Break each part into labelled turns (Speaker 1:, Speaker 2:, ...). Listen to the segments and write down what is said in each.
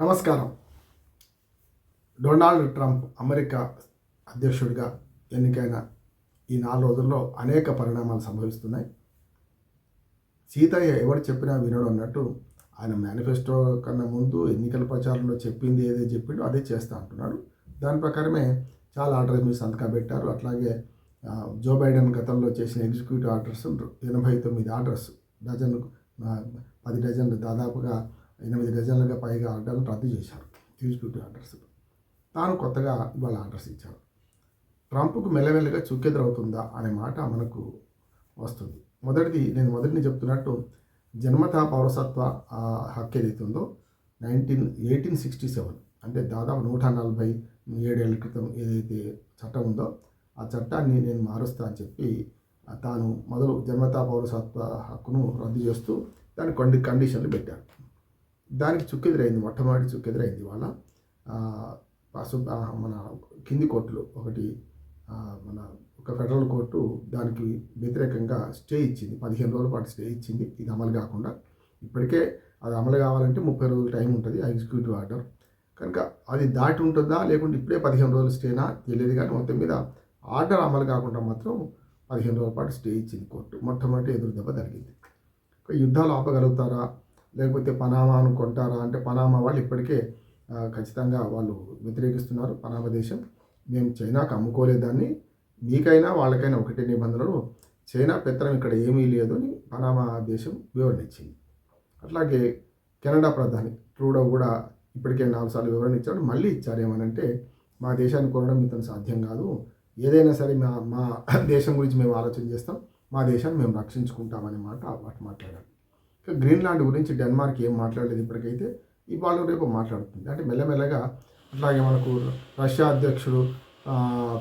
Speaker 1: నమస్కారం. Donald Trump America అధ్యక్షుడిగా ఎన్నికైన ఈ నాలుగు రోజుల్లో అనేక పరిణామాలు సంభవిస్తున్నాయి. సీతయ్య ఎవరు చెప్పినా వినడు అన్నట్టు ఆయన మేనిఫెస్టో కన్నా ముందు ఎన్నికల ప్రచారంలో చెప్పింది ఏదే చెప్పిండో అదే చేస్తా అంటున్నాడు. దాని ప్రకారమే చాలా ఆర్డర్స్ మీరు సంతకం పెట్టారు. అట్లాగే జో బైడెన్ గతంలో చేసిన ఎగ్జిక్యూటివ్ ఆర్డర్స్ ఎనభై తొమ్మిది ఆర్డర్స్ డజన్ పది డజన్లు దాదాపుగా ఎనిమిది డజన్లుగా పైగా ఆర్డర్లు రద్దు చేశారు. Executive orders. తాను కొత్తగా ఇవాళ ఆర్డర్స్ ఇచ్చారు. ట్రంప్కు మెల్లమెల్లగా చుక్కెదురవుతుందా అనే మాట మనకు వస్తుంది. మొదటిది నేను మొదటిని చెప్తున్నట్టు జన్మత పౌరసత్వ హక్కు ఏదైతే ఉందో నైన్టీన్ ఎయిటీన్ సిక్స్టీ సెవెన్. అంటే దాదాపు నూట నలభై ఏడేళ్ళ క్రితం ఏదైతే చట్టం ఉందో ఆ చట్టాన్ని నేను మారుస్తా అని చెప్పి తాను మొదలు జన్మతా పౌరసత్వ హక్కును రద్దు చేస్తూ దాని కొన్ని కండిషన్లు పెట్టారు. దానికి చుక్కెదురైంది మొట్టమొదటి చుక్కెదురైంది వాళ్ళ ఆ, మన కింది కోర్టులు ఒకటి మన ఒక ఫెడరల్ కోర్టు దానికి వ్యతిరేకంగా స్టే ఇచ్చింది. పదిహేను రోజుల పాటు స్టే ఇచ్చింది. ఇది అమలు కాకుండా ఇప్పటికే అది అమలు కావాలంటే ముప్పై రోజుల టైం ఉంటుంది ఆ ఎగ్జిక్యూటివ్ ఆర్డర్. కనుక అది దాటి ఉంటుందా? లేకుంటే ఇప్పుడే పదిహేను రోజులు స్టేనా? తెలియదు కానీ మొత్తం మీద ఆర్డర్ అమలు కాకుండా మాత్రం పదిహేను రోజుల పాటు స్టే ఇచ్చింది కోర్టు. మొట్టమొదటి ఎదురు దెబ్బ జరిగింది యుద్ధాలు ఆపగలుగుతారా? లేకపోతే పనామా కొంటారా అంటే పనామా వాళ్ళు ఇప్పటికే ఖచ్చితంగా వాళ్ళు వ్యతిరేకిస్తున్నారు. పనామా దేశం మేము చైనాకు అమ్ముకోలేదాన్ని మీకైనా వాళ్ళకైనా ఒకటే నిబంధనలు. చైనా పెత్తనం ఇక్కడ ఏమీ లేదు అని పనామా దేశం వివరణ ఇచ్చింది అట్లాగే కెనడా ప్రధాని ట్రూడో కూడా ఇప్పటికే నాలుగు సార్లు వివరణ ఇచ్చాడు. మళ్ళీ ఇచ్చారు ఏమనంటే మా దేశాన్ని కొనడం ఇతను సాధ్యం కాదు. ఏదైనా సరే మా మా దేశం గురించి మేము ఆలోచన చేస్తాం. మా దేశాన్ని మేము రక్షించుకుంటామనే మాట మాట మాట్లాడారు. ఇక గ్రీన్లాండ్ గురించి డెన్మార్క్ ఏం మాట్లాడలేదు ఇప్పటికైతే ఇవాళ రేపు మాట్లాడుతుంది. అంటే మెల్లమెల్లగా అట్లాగే మనకు రష్యా అధ్యక్షుడు ఆ,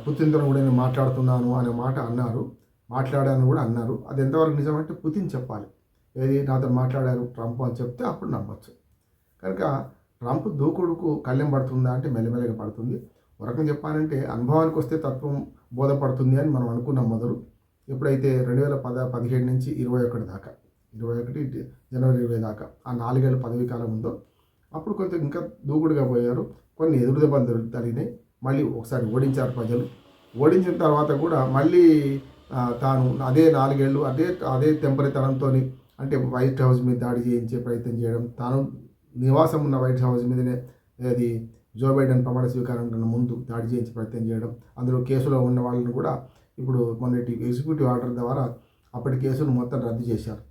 Speaker 1: పుతిన్తో కూడా నేను మాట్లాడుతున్నాను అనే మాట అన్నారు. మాట్లాడాను కూడా అన్నారు. అది ఎంతవరకు నిజమంటే పుతిన్ చెప్పాలి. ఏది నాతో మాట్లాడారు ట్రంప్ అని చెప్తే అప్పుడు నమ్మచ్చు. కనుక ట్రంప్ దూకుడుకు కళ్ళెం పడుతుందా అంటే మెల్లమెల్లగా పడుతుంది. ఒక రకం చెప్పాలంటే అనుభవానికి వస్తే తత్వం బోధపడుతుంది అని మనం అనుకున్నాం మొదలు. ఎప్పుడైతే రెండు వేల పద పదిహేడు నుంచి ఇరవై ఒకటి దాకా. ఇరవై ఒకటి జనవరి ఇరవై దాకా. ఆ నాలుగేళ్ళ పదవీ కాలం ఉందో అప్పుడు కొంత ఇంకా దూకుడుగా పోయారు. కొన్ని ఎదురు దెబ్బలు తగినాయి మళ్ళీ ఒకసారి ఓడించారు ప్రజలు. ఓడించిన తర్వాత కూడా మళ్ళీ తాను అదే నాలుగేళ్ళు అదే అదే తెంపరితనంతో అంటే వైట్ హౌస్ మీద దాడి చేయించే ప్రయత్నం చేయడం తాను నివాసం ఉన్న వైట్ హౌస్ మీదనే అది జో బైడెన్ ప్రమాణ స్వీకారం కన్నా ముందు దాడి చేయించే ప్రయత్నం చేయడం అందులో కేసులో ఉన్న వాళ్ళని కూడా ఇప్పుడు మొన్నటి ఎగ్జిక్యూటివ్ ఆర్డర్ ద్వారా అప్పటి కేసును మొత్తం రద్దు చేశారు.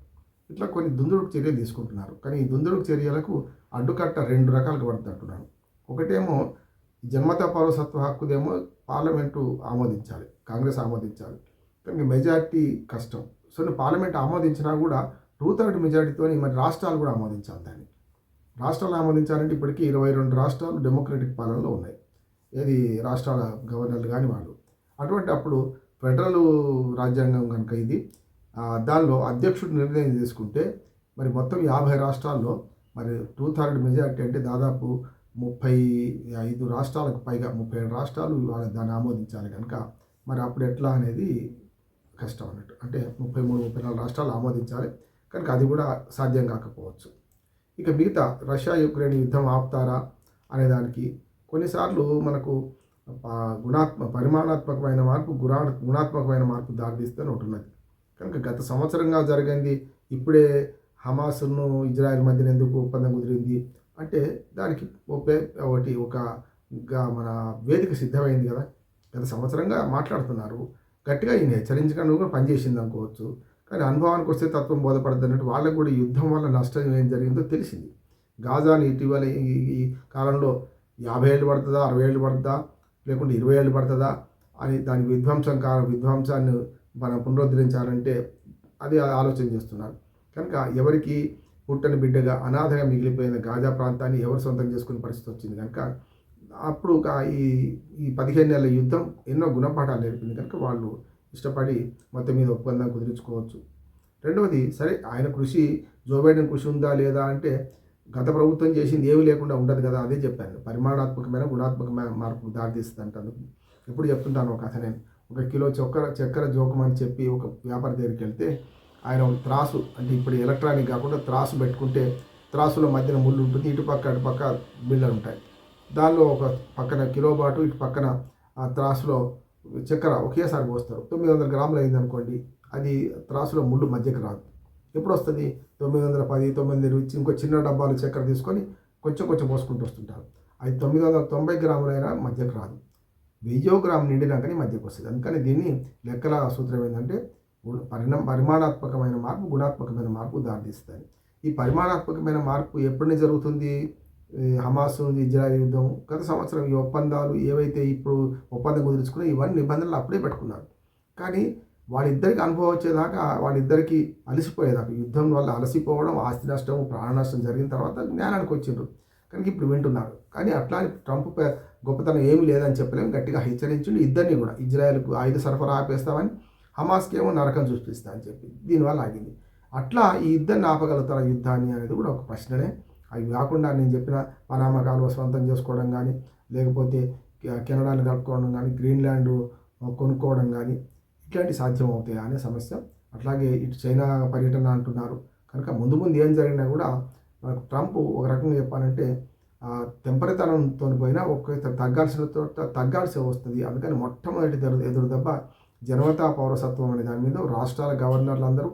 Speaker 1: ఇట్లా కొన్ని దుందుడుకు చర్యలు తీసుకుంటున్నారు. కానీ ఈ దుందుడుకు చర్యలకు అడ్డుకట్ట రెండు రకాలుగా పడుతుంటున్నాడు ఒకటేమో జన్మత పౌరసత్వ హక్కుదేమో పార్లమెంటు ఆమోదించాలి కాంగ్రెస్ ఆమోదించాలి. కానీ మెజార్టీ కష్టం. సో పార్లమెంట్ ఆమోదించినా కూడా టూ థర్డ్ మెజార్టీతో మరి రాష్ట్రాలు కూడా ఆమోదించాలి దాన్ని. రాష్ట్రాలు ఆమోదించాలంటే ఇప్పటికీ ఇరవై రెండు రాష్ట్రాలు డెమోక్రటిక్ పాలనలో ఉన్నాయి. ఏది రాష్ట్రాల గవర్నర్లు కానీ వాళ్ళు. అటువంటి అప్పుడు ఫెడరల్ రాజ్యాంగం కనుక ఇది దానిలో అధ్యక్షుడు నిర్ణయం తీసుకుంటే మరి మొత్తం యాభై రాష్ట్రాల్లో మరి టూ థర్డ్ మెజారిటీ అంటే దాదాపు ముప్పై ఐదు రాష్ట్రాలకు పైగా ముప్పై ఏడు రాష్ట్రాలు దాన్ని ఆమోదించాలి కనుక మరి అప్పుడు ఎట్లా అనేది కష్టం అన్నట్టు. అంటే ముప్పై మూడు ముప్పై నాలుగు రాష్ట్రాలు ఆమోదించాలి కనుక అది కూడా సాధ్యం కాకపోవచ్చు. ఇక మిగతా రష్యా యుక్రెయిన్ యుద్ధం ఆపుతారా అనే దానికి కొన్నిసార్లు మనకు గుణాత్మ పరిమాణాత్మకమైన మార్పు గుణా గుణాత్మకమైన మార్పు దారితీస్తే ఒకటి ఉన్నది. కనుక గత సంవత్సరంగా జరిగింది. ఇప్పుడే హమాస్ను ఇజ్రాయెల్ మధ్యన ఎందుకు ఒప్పందం కుదిరింది? అంటే దానికి ఒప్పే ఒకటి ఒక మన వేదిక సిద్ధమైంది కదా. గత సంవత్సరంగా మాట్లాడుతున్నారు. గట్టిగా ఈయన హెచ్చరించకుండా కూడా పనిచేసింది అనుకోవచ్చు. కానీ అనుభవానికి వస్తే తత్వం బోధపడద్దు అన్నట్టు వాళ్ళకు కూడా యుద్ధం వల్ల నష్టం ఏం జరిగిందో తెలిసింది. గాజాని ఇటీవల ఈ ఈ కాలంలో యాభై ఏళ్ళు పడుతుందా అరవై ఏళ్ళు పడుతుందా లేకుంటే ఇరవై ఏళ్ళు పడుతుందా అని దాని విధ్వంసం కా విధ్వంసాన్ని మనం పునరుద్ధరించాలంటే అది ఆలోచన చేస్తున్నారు. కనుక ఎవరికి పుట్టని బిడ్డగా అనాథగా మిగిలిపోయిన గాజా ప్రాంతాన్ని ఎవరు సొంతం చేసుకునే పరిస్థితి వచ్చింది కనుక అప్పుడు ఒక ఈ ఈ పదిహేను నెలల యుద్ధం ఎన్నో గుణపాఠాలు నేర్పింది. కనుక వాళ్ళు ఇష్టపడి మొత్తం మీద ఒప్పందం కుదుర్చుకోవచ్చు. రెండవది సరే ఆయన కృషి జో బైడెన్ కృషి ఉందా లేదా అంటే గత ప్రభుత్వం చేసింది ఏమీ లేకుండా ఉండదు కదా అదే చెప్పాను. పరిమాణాత్మకమైన గుణాత్మకమైన మార్పుకు దారితీస్తుంది అంటే ఎప్పుడు చెప్తుంటాను ఒక కథ నేను. ఒక కిలో చక్కెర చక్కెర జోకమని చెప్పి ఒక వ్యాపారి దగ్గరికి వెళ్తే ఆయన త్రాసు అంటే ఇప్పుడు ఎలక్ట్రానిక్ కాకుండా త్రాసు పెట్టుకుంటే త్రాసులో మధ్యన ముళ్ళు ఉంటుంది ఇటు పక్క అటు పక్క బిళ్ళలు ఉంటాయి. దానిలో ఒక పక్కన కిలో బాటు ఇటు పక్కన ఆ త్రాసులో చక్కెర ఒకేసారి పోస్తారు. తొమ్మిది వందల గ్రాములు అయింది అనుకోండి అది త్రాసులో ముళ్ళు మధ్యకి రాదు. ఎప్పుడు వస్తుంది తొమ్మిది వందల పది తొమ్మిది వందల ఇచ్చి ఇంకో చిన్న డబ్బాలు చక్కెర తీసుకొని కొంచెం కొంచెం పోసుకుంటూ వస్తుంటారు. అది తొమ్మిది వందల తొంభై గ్రాములైనా మధ్యకి రాదు. వెయ్యో గ్రాము నిండినాకనే మధ్యకు వస్తుంది. అందుకని దీన్ని లెక్కల సూత్రం ఏంటంటే పరిణామ పరిమాణాత్మకమైన మార్పు గుణాత్మకమైన మార్పు దారితీస్తుంది. ఈ పరిమాణాత్మకమైన మార్పు ఎప్పటి జరుగుతుంది? ఈ హమాస్ ఇజ్రాయల్ యుద్ధం గత సంవత్సరం ఈ ఒప్పందాలు ఏవైతే ఇప్పుడు ఒప్పందం కుదుర్చుకున్నా ఇవన్నీ నిబంధనలు అప్పుడే పెట్టుకున్నారు. కానీ వాళ్ళిద్దరికి అనుభవం వచ్చేదాకా వాళ్ళిద్దరికి అలసిపోయేదాకా యుద్ధం వల్ల అలసిపోవడం ఆస్తి నష్టం ప్రాణ నష్టం జరిగిన తర్వాత జ్ఞానానికి వచ్చిండ్రు. కనుక ఇప్పుడు వింటున్నారు. కానీ అట్లా ట్రంప్ గొప్పతనం ఏమీ లేదని చెప్పలేము గట్టిగా హెచ్చరించిండు. ఇద్దరిని కూడా ఇజ్రాయెల్కు ఆయుధ సరఫరా ఆపేస్తామని హమాస్కి ఏమో నరకం చూపిస్తా అని చెప్పి దీనివల్ల ఆగింది. అట్లా ఈ ఇద్దరిని ఆపగలుగుతారా యుద్ధాన్ని అనేది కూడా ఒక ప్రశ్ననే. అవి కాకుండా నేను చెప్పిన పనామా కాలువ స్వంతం చేసుకోవడం కానీ లేకపోతే కెనడాని కలుపుకోవడం కానీ గ్రీన్లాండ్ కొనుక్కోవడం కానీ ఇట్లాంటి సాధ్యం అవుతాయా అనే సమస్య. అట్లాగే ఇటు చైనా పర్యటన అంటున్నారు. కనుక ముందు ముందు ఏం జరిగినా కూడా మనకు ట్రంప్ ఒక రకంగా చెప్పాలంటే తెంపరితనంతో పోయినా ఒక్క తగ్గాల్సిన తగ్గాల్సి వస్తుంది. అందుకని మొట్టమొదటి ఎదురు దెబ్బ జనవతా పౌరసత్వం అనే దాని మీద రాష్ట్రాల గవర్నర్లు అందరూ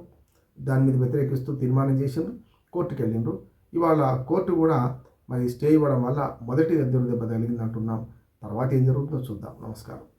Speaker 1: దాని మీద వ్యతిరేకిస్తూ తీర్మానం చేసిండ్రు కోర్టుకు వెళ్ళిండ్రు ఇవాళ కోర్టు కూడా మరి స్టే ఇవ్వడం వల్ల మొదటి ఎదురు దెబ్బ తగిలింది అంటున్నాం తర్వాత ఏం జరుగుతుందో చూద్దాం. నమస్కారం.